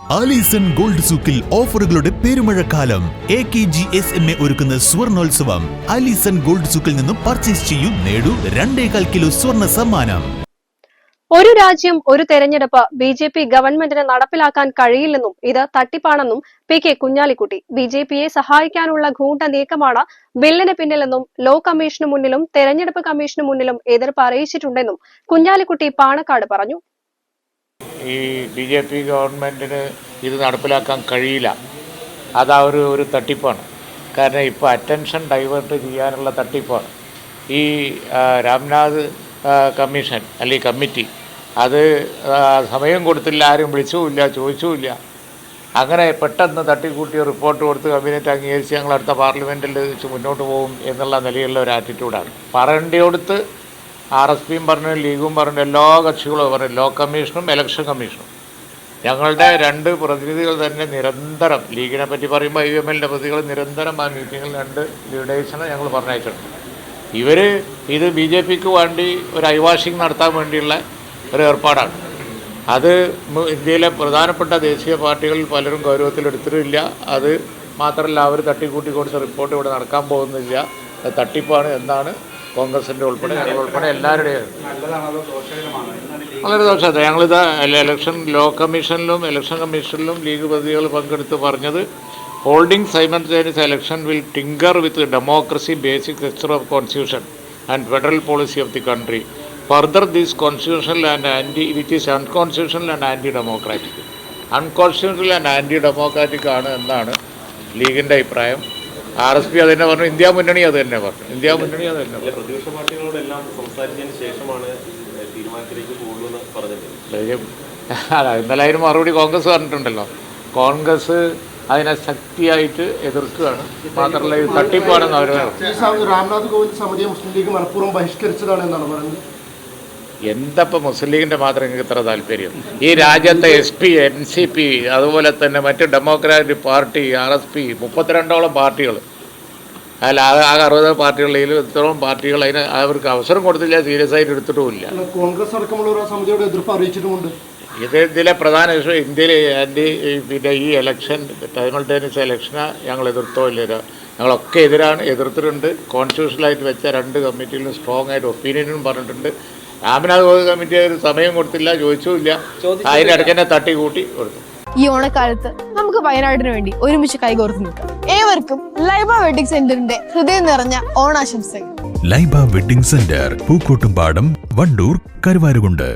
Alison gold സൂക്കിൽ ഓഫറുകളുടെ പെരുമഴക്കാലം. A K G S M A ഒരുക്കുന്ന സ്വർണോത്സവം. ആലീസൺ ഗോൾഡ് സൂക്കിൽ നിന്നും പർച്ചേസ് ചെയ്യൂ നേടൂ രണ്ടേകാൽ കിലോ സ്വർണ സമ്മാനം. ഒരു രാജ്യം ഒരു തെരഞ്ഞെടുപ്പ് ബി ജെ പി ഗവൺമെന്റിന് നടപ്പിലാക്കാൻ കഴിയില്ലെന്നും ഇത് തട്ടിപ്പാണെന്നും P K Kunhalikutty. B J പിയെ സഹായിക്കാനുള്ള ഗൂഢ നീക്കമാണ് ബില്ലിന് പിന്നിലെന്നും ലോ കമ്മീഷന് മുന്നിലും തെരഞ്ഞെടുപ്പ് കമ്മീഷന് മുന്നിലും എതിർപ്പ് അറിയിച്ചിട്ടുണ്ടെന്നും കുഞ്ഞാലിക്കുട്ടി പാണക്കാട് പറഞ്ഞു. ഈ ബി ജെ പി ഗവൺമെന്റിന് ഇത് നടപ്പിലാക്കാൻ കഴിയില്ല. അത് ഒരു ഒരു തട്ടിപ്പാണ്. കാരണം ഇപ്പോൾ അറ്റൻഷൻ ഡൈവേർട്ട് ചെയ്യാനുള്ള തട്ടിപ്പാണ്. ഈ രാംനാഥ് കമ്മീഷൻ അല്ലെങ്കിൽ കമ്മിറ്റി അത് സമയം കൊടുത്തില്ല ആരും വിളിച്ചുമില്ല ചോദിച്ചുമില്ല. അങ്ങനെ പെട്ടെന്ന് തട്ടിക്കൂട്ടിയ റിപ്പോർട്ട് കൊടുത്ത് കമ്മിനറ്റ് അംഗീകരിച്ച് ഞങ്ങൾ അടുത്ത പാർലമെന്റിൽ വെച്ച് മുന്നോട്ട് പോകും എന്നുള്ള നിലയിലുള്ള ഒരു ആറ്റിറ്റ്യൂഡാണ് പറയേണ്ടിയോടുത്ത് ആർ എസ് പിയും പറഞ്ഞു ലീഗും പറഞ്ഞു എല്ലാ കക്ഷികളും പറഞ്ഞു ലോ കമ്മീഷനും ഇലക്ഷൻ കമ്മീഷനും. ഞങ്ങളുടെ രണ്ട് പ്രതിനിധികൾ തന്നെ നിരന്തരം ലീഗിനെ പറ്റി പറയുമ്പോൾ ഐ എം എല്ലിന്റെ പ്രതികൾ നിരന്തരം ആ മീറ്റിങ്ങിൽ രണ്ട് ലീഡേഴ്സിനെ ഞങ്ങൾ പറഞ്ഞയച്ചിട്ടുണ്ട്. ഇവർ ഇത് ബി ജെ പിക്ക് വേണ്ടി ഒരു ഐവാഷിംഗ് നടത്താൻ വേണ്ടിയുള്ള ഒരു ഏർപ്പാടാണ്. അത് ഇന്ത്യയിലെ പ്രധാനപ്പെട്ട ദേശീയ പാർട്ടികളിൽ പലരും ഗൗരവത്തിലെടുത്തിട്ടില്ല. അത് മാത്രമല്ല അവർ തട്ടിക്കൂട്ടി കൊടുത്ത റിപ്പോർട്ട് ഇവിടെ നടക്കാൻ പോകുന്നില്ല. തട്ടിപ്പാണ് എന്നാണ് കോൺഗ്രസിന്റെ ഉൾപ്പെടെ ഉൾപ്പെടെ എല്ലാവരുടെയും വളരെ ദോഷമാണ് ഞങ്ങളിത് ഇലക്ഷൻ ലോ കമ്മീഷനിലും ഇലക്ഷൻ കമ്മീഷനിലും ലീഗ് പ്രതികൾ പങ്കെടുത്ത് പറഞ്ഞത് holding simultaneous election will tinker with democracy basic structure of constitution and federal policy of the country further these constitutional and anti it is unconstitutional and anti democratic unconstitutional and anti democratic ആണ് എന്നാണ് ലീഗിന്റെ അഭിപ്രായം. R S P അത് തന്നെ പറഞ്ഞു India മുന്നണി അത് തന്നെ പറഞ്ഞു. ഇന്ത്യ മുന്നണി അത് തന്നെ പറഞ്ഞു. പ്രതിപക്ഷ പാർട്ടികളോടെല്ലാം സംസാരിച്ചതിന് ശേഷമാണ് തീരുമാനത്തിലേക്ക് പോകുള്ളൂ പറഞ്ഞത് ഇന്നലെ അതിന് മറുപടി കോൺഗ്രസ് പറഞ്ഞിട്ടുണ്ടല്ലോ. കോൺഗ്രസ് അതിനെ ശക്തിയായിട്ട് എതിർക്കുകയാണ്. മാത്രമല്ല ഇത് തട്ടിപ്പാണെന്ന് അവർ രാംനാഥ് കോവിന്ദ് സമിതിയെ മുസ്ലിം ലീഗ് മനഃപൂർവം ബഹിഷ്കരിച്ചതാണ് എന്നാണ് പറയുന്നത് എന്തപ്പം മുസ്ലിം ലീഗിന്റെ മാത്രം എനിക്ക് ഇത്ര താല്പര്യം? ഈ രാജ്യത്തെ S P N C P അതുപോലെ തന്നെ മറ്റു democratic party R S P മുപ്പത്തിരണ്ടോളം പാർട്ടികൾ. അതിൽ ആകെ അറുപത് പാർട്ടികളിൽ ഇത്രയും പാർട്ടികൾ അതിന് അവർക്ക് അവസരം കൊടുത്തില്ല സീരിയസ് ആയിട്ട് എടുത്തിട്ടുമില്ല. ഇല്ല കോൺഗ്രസ് അടക്കമുള്ള ഒരു സമിതിയോട് എതിർപ്പ് അറിയിച്ചിട്ടുമുണ്ട്. ഇത് ഇതിലെ പ്രധാന വിഷയം ഇന്ത്യയിൽ ആന്റി പിന്നെ ഈ ഇലക്ഷൻ സൈമൾട്ടേനിയസ് ഇലക്ഷനെ ഞങ്ങൾ എതിർത്തോ ഇല്ല. ഞങ്ങളൊക്കെ എതിരാണ് എതിർത്തിട്ടുണ്ട്. കോൺസ്റ്റിറ്റ്യൂഷണലായിട്ട് വെച്ച രണ്ട് കമ്മിറ്റിയിലും സ്ട്രോങ് ആയിട്ട് ഒപ്പീനിയനും പറഞ്ഞിട്ടുണ്ട്. രാമനാഥ് ഗോവിന്ദ് കമ്മിറ്റി ഒരു സമയം കൊടുത്തില്ല ചോദിച്ചുമില്ല അതിനിടയ്ക്ക് തന്നെ തട്ടിക്കൂട്ടി കൊടുത്തു. ഈ ഓണക്കാലത്ത് നമുക്ക് വയനാടിന് വേണ്ടി ഒരുമിച്ച് കൈകോർത്ത് നിൽക്കാം. ഏവർക്കും ലൈബ വെഡിങ് സെന്ററിന്റെ ഹൃദയം നിറഞ്ഞ ഓണാശംസകൾ. Laiba wedding centre Pookkottumpadam Wandoor Karuvarakundu.